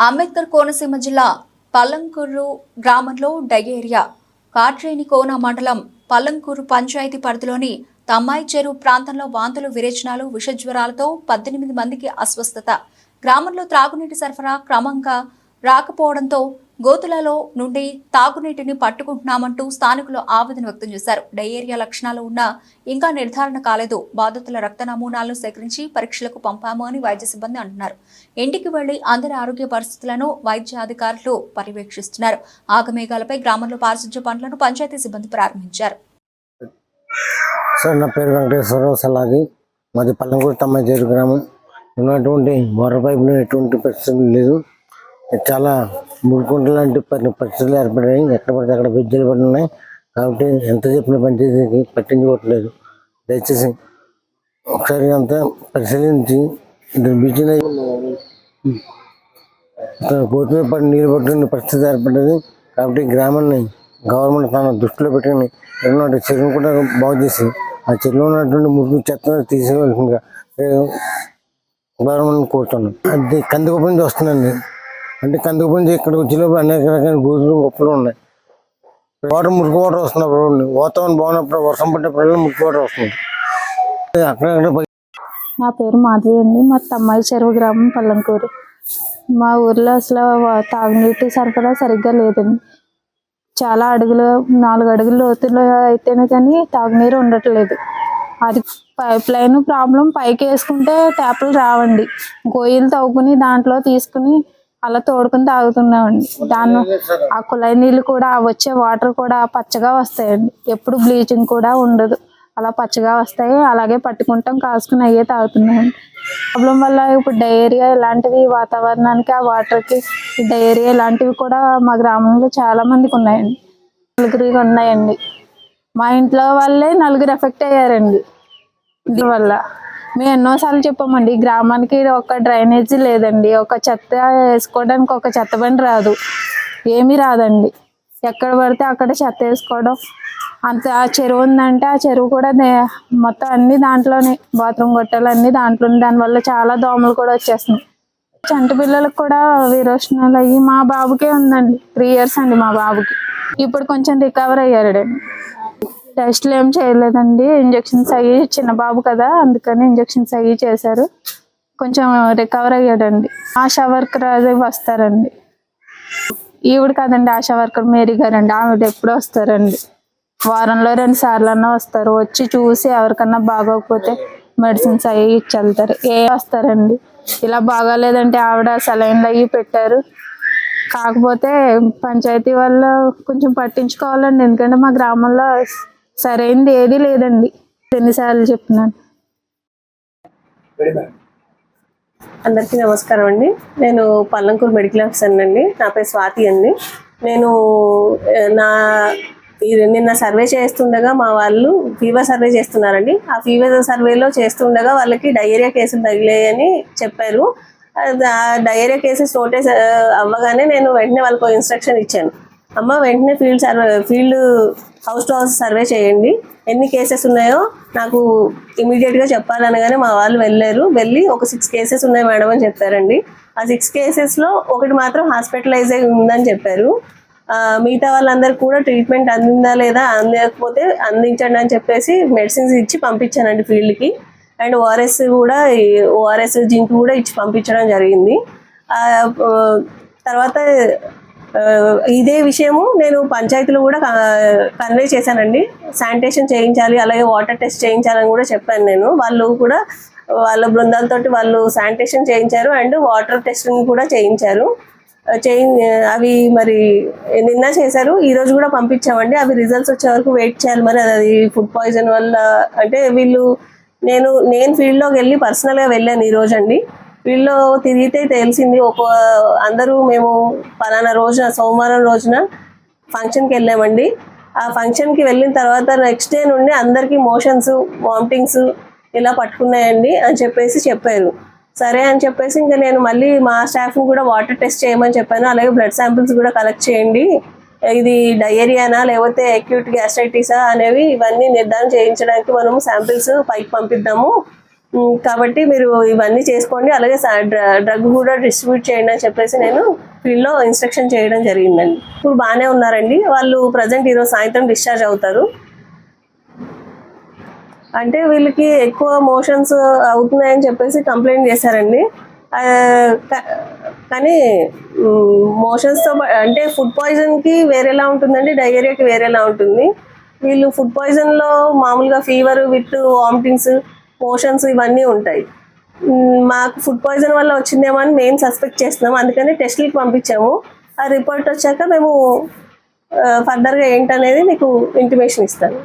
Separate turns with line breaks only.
అంబేద్కర్ కోనసీమ జిల్లా పల్లంకూరు గ్రామంలో డయేరియా కాట్రేని కోన మండలం పల్లంకూరు పంచాయతీ పరిధిలోని తమ్మాయి చెరువు ప్రాంతంలో వాంతులు విరేచనాలు విషజ్వరాలతో పద్దెనిమిది మందికి అస్వస్థత. గ్రామంలో త్రాగునీటి సరఫరా క్రమంగా రాకపోవడంతో గోతులలో నుండి తాగునీటిని పట్టుకుంటున్నామంటూ స్థానికులు ఆవేదన వ్యక్తం చేశారు. డయేరియా లక్షణాలు ఉన్నా ఇంకా నిర్ధారణ కాలేదు. బాధితుల రక్త నమూనాలను సేకరించి పరీక్షలకు పంపాము అని వైద్య సిబ్బంది అంటున్నారు. ఇంటికి వెళ్ళి అందరి ఆరోగ్య పరిస్థితులను వైద్య అధికారులు పర్యవేక్షిస్తున్నారు. ఆగమేఘాలపై గ్రామంలో పారిశుధ్య పనులను పంచాయతీ సిబ్బంది ప్రారంభించారు.
సార్ నా పేరు వెంకటేశ్వరరావు మాది పల్లంకూరు గ్రామం. ఉన్నటువంటి వాటర్ పైపులు ఎటువంటి పరిస్థితులు లేదు. చాలా ముడుకుంట లాంటి పరిస్థితులు ఏర్పడ్డాయి. ఎక్కడ పడితే అక్కడ బ్రిడ్జిలు పడినాయి కాబట్టి ఎంత చెప్పిన పంచాయతీకి పట్టించుకోవట్లేదు. దయచేసి ఒకసారి అంతా పరిశీలించి బ్రిడ్జిని పోతు మీద పడి నీళ్ళు పట్టుకునే పరిస్థితి ఏర్పడ్డది. కాబట్టి గ్రామాన్ని గవర్నమెంట్ తన దృష్టిలో పెట్టుకుని ఎన్నో చెరువును కూడా బాగు చేసి ఆ చెరువులో ఉన్నటువంటి మురుగు చెత్త తీసేయవలసిందిగా గవర్నమెంట్ కోరుతున్నాను అది కందుకూపు నుంచి వస్తుందండి. అంటే కందుకూపు ఇక్కడ వచ్చినప్పుడు అనేక రకాల గూతులు గొప్పలు ఉన్నాయి. వాటర్ మురికి వాటర్ వస్తున్నప్పుడు వాతావరణం బాగున్నప్పుడు వర్షం పడ్డప్పుడు మురికి వాటర్ వస్తుంది. అక్కడక్కడ
నా పేరు మాధవి అండి. మా తమ్మాయి చెరువు గ్రామం పల్లంకూరు. మా ఊర్లో అసలు తాగునీటి సరఫరా సరిగ్గా లేదండి. చాలా అడుగులు నాలుగు అడుగుల లోతులో అయితేనే కానీ తాగునీరు ఉండట్లేదు. అది పైప్ లైన్ ప్రాబ్లం పైకి వేసుకుంటే ట్యాప్లు రావండి. గొయ్యలు తవ్వుకుని దాంట్లో తీసుకుని అలా తోడుకుని తాగుతున్నామండి. దాని ఆ కుళాయి నీళ్ళు కూడా వచ్చే వాటర్ కూడా పచ్చగా వస్తాయండి. ఎప్పుడు బ్లీచింగ్ కూడా ఉండదు. అలా పచ్చగా వస్తాయి. అలాగే పట్టుకుంటాం కాసుకుని అయ్యే తాగుతున్నామండి. ప్రాబ్లం వల్ల ఇప్పుడు డయేరియా ఇలాంటివి వాతావరణానికి ఆ వాటర్కి డయేరియా ఇలాంటివి కూడా మా గ్రామంలో చాలా మందికి ఉన్నాయండి. నలుగురికి ఉన్నాయండి. మా ఇంట్లో వాళ్ళే నలుగురు ఎఫెక్ట్ అయ్యారండి. దీనివల్ల మేము ఎన్నోసార్లు చెప్పామండి గ్రామానికి ఒక డ్రైనేజీ లేదండి ఒక చెత్త వేసుకోవడానికి ఒక చెత్త బండి రాదు ఏమీ రాదండి. ఎక్కడ పడితే అక్కడ చెత్త వేసుకోవడం అంత ఆ చెరువు ఉందంటే ఆ చెరువు కూడా మొత్తం అన్ని దాంట్లోనే బాత్రూమ్ గొట్టాలు అన్ని దాంట్లోనే దానివల్ల చాలా దోమలు కూడా వచ్చేస్తున్నాయి. చంటి పిల్లలకు కూడా విరోచనాలు అయ్యి మా బాబుకే ఉందండి త్రీ ఇయర్స్ అండి మా బాబుకి. ఇప్పుడు కొంచెం రికవర్ అయ్యాడండి టెస్ట్లు ఏం చేయలేదండి. ఇంజెక్షన్స్ అయ్యి చిన్న బాబు కదా అందుకని ఇంజెక్షన్స్ అయ్యి చేశారు. కొంచెం రికవర్ అయ్యాడండి. ఆశా వర్కర్ అది వస్తారండి. ఈవిడ కదండి ఆశా వర్కర్ మేరీ గారండి. ఆవిడ ఎప్పుడు వస్తారండి. వారంలో రెండు సార్లు అన్నా వస్తారు. వచ్చి చూసి ఎవరికన్నా బాగోకపోతే మెడిసిన్స్ అవి ఇచ్చి వెళ్తారు ఏ వస్తారండి? ఇలా బాగాలేదంటే ఆవిడ సెలైన్లు అవి పెట్టారు. కాకపోతే పంచాయతీ వల్ల కొంచెం పట్టించుకోవాలండి. ఎందుకంటే మా గ్రామంలో సరైనది ఏది లేదండి. ఎన్నిసార్లు చెప్తున్నాను
అందరికీ నమస్కారం అండి. నేను పల్లంకూరు మెడికల్ ఆఫీసర్ అండి నా పేరు స్వాతి అండి. నేను నా ఇది నిన్న సర్వే చేస్తుండగా మా వాళ్ళు ఫీవర్ సర్వే చేస్తున్నారండి. ఆ ఫీవర్ సర్వేలో చేస్తుండగా వాళ్ళకి డయేరియా కేసులు తగిలాయని చెప్పారు. డయేరియా కేసెస్ నోటీస్ అవ్వగానే నేను వెంటనే వాళ్ళకు ఇన్స్ట్రక్షన్ ఇచ్చాను. అమ్మ వెంటనే field survey field house to house survey చేయండి. ఎన్ని కేసెస్ ఉన్నాయో నాకు ఇమీడియట్గా చెప్పాలనగానే మా వాళ్ళు వెళ్ళారు. వెళ్ళి ఒక సిక్స్ కేసెస్ ఉన్నాయి మేడం అని చెప్పారండి. ఆ సిక్స్ కేసెస్లో ఒకటి మాత్రం హాస్పిటలైజ్ అయి ఉందని చెప్పారు. మిగతా వాళ్ళందరూ కూడా ట్రీట్మెంట్ అందిందా లేదా అందకపోతే అందించండి అని చెప్పేసి మెడిసిన్స్ ఇచ్చి పంపించానండి ఫీల్డ్కి అండ్ ఓఆర్ఎస్ కూడా ఓఆర్ఎస్ జింక్ కూడా ఇచ్చి పంపించడం జరిగింది. ఆ, తర్వాత ఇదే విషయము నేను పంచాయతీలో కూడా కన్వే చేశానండి. శానిటేషన్ చేయించాలి అలాగే వాటర్ టెస్ట్ చేయించాలని కూడా చెప్పాను నేను. వాళ్ళు కూడా వాళ్ళ బృందాలతో వాళ్ళు శానిటేషన్ చేయించారు అండ్ వాటర్ టెస్టింగ్ కూడా చేయించారు. చేయి అవి మరి నిన్న చేశారు ఈ రోజు కూడా పంపించామండి. అవి రిజల్ట్స్ వచ్చే వరకు వెయిట్ చేయాలి మరి. అది ఫుడ్ పాయిజన్ వల్ల అంటే వీళ్ళు నేను నేను ఫీల్డ్లోకి వెళ్ళి పర్సనల్గా వెళ్ళాను ఈరోజు అండి వీళ్ళు తిరిగితే తెలిసింది ఒక అందరూ మేము పలానా రోజున సోమవారం రోజున ఫంక్షన్కి వెళ్ళామండి. ఆ ఫంక్షన్కి వెళ్ళిన తర్వాత నెక్స్ట్ డే నుండి అందరికీ మోషన్స్ వామిటింగ్స్ ఇలా పట్టుకున్నాయండి అని చెప్పేసి చెప్పారు. సరే అని చెప్పేసి ఇంకా నేను మళ్ళీ మా స్టాఫ్ని కూడా వాటర్ టెస్ట్ చేయమని చెప్పాను. అలాగే బ్లడ్ శాంపిల్స్ కూడా కలెక్ట్ చేయండి. ఇది డయేరియానా లేకపోతే అక్యూట్ గ్యాస్ట్రైటిసా అనేవి ఇవన్నీ నిర్ధారణ చేయించడానికి మనం శాంపిల్స్ పైకి పంపిద్దాము. కాబట్టి మీరు ఇవన్నీ చేసుకోండి. అలాగే డ్రగ్ కూడా డిస్ట్రిబ్యూట్ చేయండి అని చెప్పేసి నేను ఫీల్డ్లో ఇన్స్ట్రక్షన్ చేయడం జరిగిందండి. ఇప్పుడు బాగానే ఉన్నారండి. వాళ్ళు ప్రజెంట్ ఈరోజు సాయంత్రం డిశ్చార్జ్ అవుతారు. అంటే వీళ్ళకి ఎక్కువ మోషన్స్ అవుతున్నాయని చెప్పేసి కంప్లైంట్ చేశారండి. కానీ మోషన్స్తో అంటే ఫుడ్ పాయిజన్కి వేరేలా ఉంటుందండి. డయేరియాకి వేరేలా ఉంటుంది. వీళ్ళు ఫుడ్ పాయిజన్లో మామూలుగా ఫీవర్ విత్ వామిటింగ్స్ మోషన్స్ ఇవన్నీ ఉంటాయి. మాకు ఫుడ్ పాయిజన్ వల్ల వచ్చిందేమో అని మేము సస్పెక్ట్ చేస్తున్నాం. అందుకని టెస్ట్లకి పంపించాము. ఆ రిపోర్ట్ వచ్చాక మేము ఫర్దర్గా ఏంటనేది మీకు ఇంటిమేషన్ ఇస్తాను.